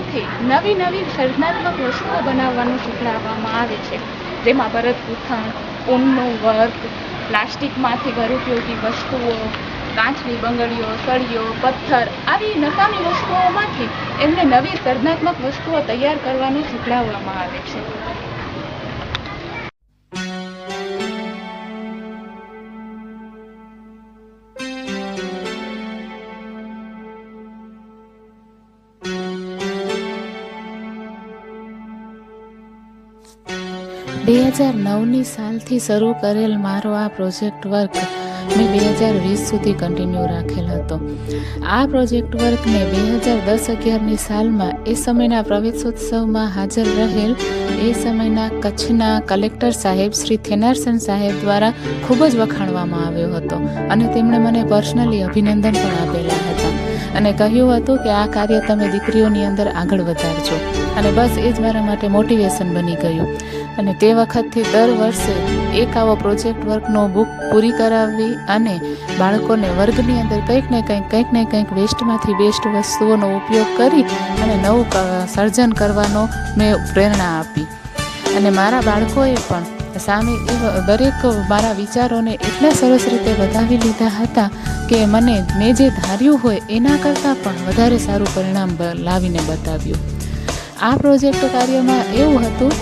વસ્તુઓમાંથી નવી નવી સર્જનાત્મક વસ્તુઓ બનાવવાનું શીખડાવવામાં આવે છે. જેમાં ભરત ગૂંથણ, ઊનનું વર્ક પ્લાસ્ટિકમાંથી ઘર ઉપયોગી વસ્તુઓ, કાચની બંગડીઓ, સળીઓ, પથ્થર આવી નકામી વસ્તુઓમાંથી એમને નવી સર્જનાત્મક વસ્તુઓ તૈયાર કરવાનું શીખડાવવામાં આવે છે. બે હજાર નવની સાલથી શરૂ કરેલ મારો આ પ્રોજેક્ટ વર્ક મેં બે હજાર વીસ સુધી કન્ટિન્યુ રાખેલ હતો. આ પ્રોજેક્ટ વર્કને બે હજાર દસ અગિયારની સાલમાં એ સમયના પ્રવેશોત્સવમાં હાજર રહેલ. એ સમયના કચ્છના કલેક્ટર સાહેબ શ્રી થેનારસન સાહેબ દ્વારા ખૂબ જ વખાણવામાં આવ્યો હતો અને તેમણે મને પર્સનલી અભિનંદન પણ આપેલા હતા. અને કહ્યું હતું કે આ કાર્ય તમે દીકરીઓની અંદર આગળ વધારજો. અને બસ એ જ મારા માટે મોટિવેશન બની ગયું. અને તે વખતથી દર વર્ષે એક આવો પ્રોજેક્ટ વર્કનો બુક પૂરી કરાવવી અને બાળકોને વર્ગની અંદર કંઈક ને કંઈક કંઈક ને કંઈક વેસ્ટમાંથી બેસ્ટ વસ્તુઓનો ઉપયોગ કરી અને નવું સર્જન કરવાનો મેં પ્રેરણા આપી. અને મારા બાળકોએ પણ સામે એ દરેક મારા વિચારોને એટલા સરસ રીતે વધાવી લીધા હતા કે મને મેં જે ધાર્યું હોય એના કરતાં પણ વધારે સારું પરિણામ લાવીને બતાવ્યું. આ પ્રોજેક્ટ કાર્યમાં એવું હતું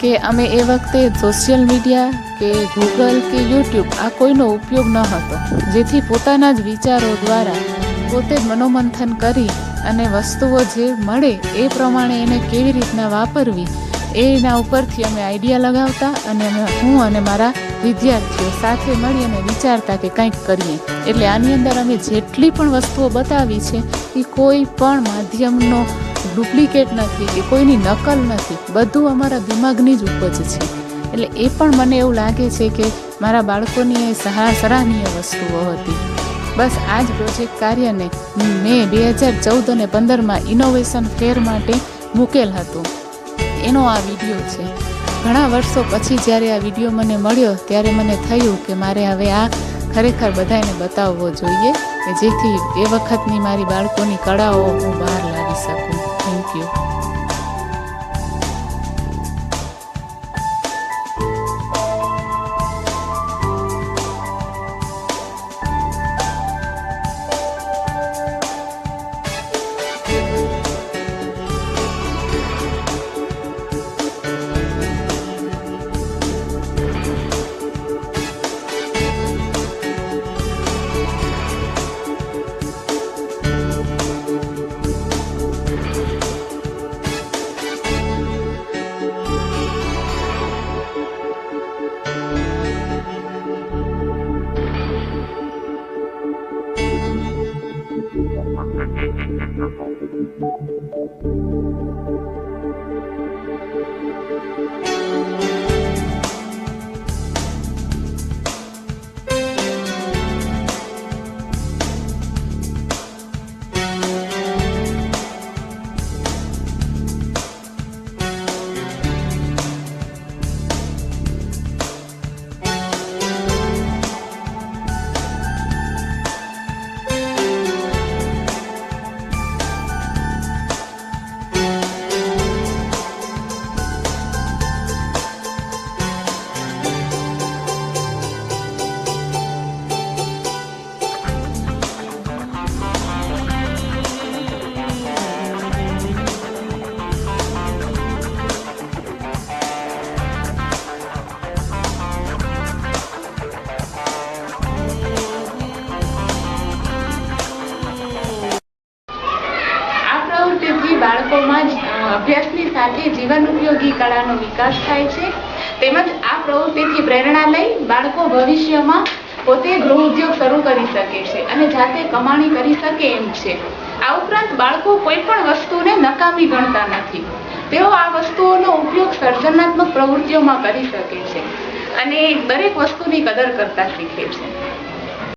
કે અમે એ વખતે સોશિયલ મીડિયા કે ગૂગલ કે યુટ્યુબ આ કોઈનો ઉપયોગ ન હતો. જેથી પોતાના જ વિચારો દ્વારા પોતે મનોમંથન કરી અને વસ્તુઓ જે મળે એ પ્રમાણે એને કેવી રીતના વાપરવી એના ઉપરથી અમે આઈડિયા લગાવતા અને હું અને મારા વિદ્યાર્થીઓ સાથે મળી અને વિચારતા કે કંઈક કરીએ. એટલે આની અંદર અમે જેટલી પણ વસ્તુઓ બતાવી છે, એ કોઈ પણ માધ્યમનો ડુપ્લિકેટ નથી કે કોઈની નકલ નથી. બધું અમારા દિમાગની જ ઉપજ છે. એટલે એ પણ મને એવું લાગે છે કે મારા બાળકોની એ સરાહનીય વસ્તુઓ હતી. બસ આ જ પ્રોજેક્ટ કાર્યને મેં બે હજાર ચૌદ અને પંદરમાં ઇનોવેશન ફેર માટે મૂકેલ હતું. એનો આ વીડિયો છે. ઘણા વર્ષો પછી જ્યારે આ વીડિયો મને મળ્યો, ત્યારે મને થયું કે મારે હવે આ ખરેખર બધાને બતાવવો જોઈએ કે જેથી એ વખતની મારી બાળકોની કળાઓ હું બહાર લાવી શકું. થેન્ક યુ આ પ્રવૃત્તિથી બાળકોમાં અભ્યાસની સાથે જીવન ઉપયોગી કળાનો વિકાસ થાય છે. તેમજ આ પ્રવૃત્તિથી પ્રેરણા લઈ બાળકો ભવિષ્યમાં પોતે ગૃહ ઉદ્યોગ શરૂ કરી શકે છે અને જાતે કમાણી કરી શકે એમ છે. આ ઉપરાંત બાળકો કોઈ પણ વસ્તુને નકામી ગણતા નથી. તેઓ આ વસ્તુઓનો ઉપયોગ સર્જનાત્મક પ્રવૃત્તિઓમાં કરી શકે છે અને દરેક વસ્તુની કદર કરતા શીખે છે.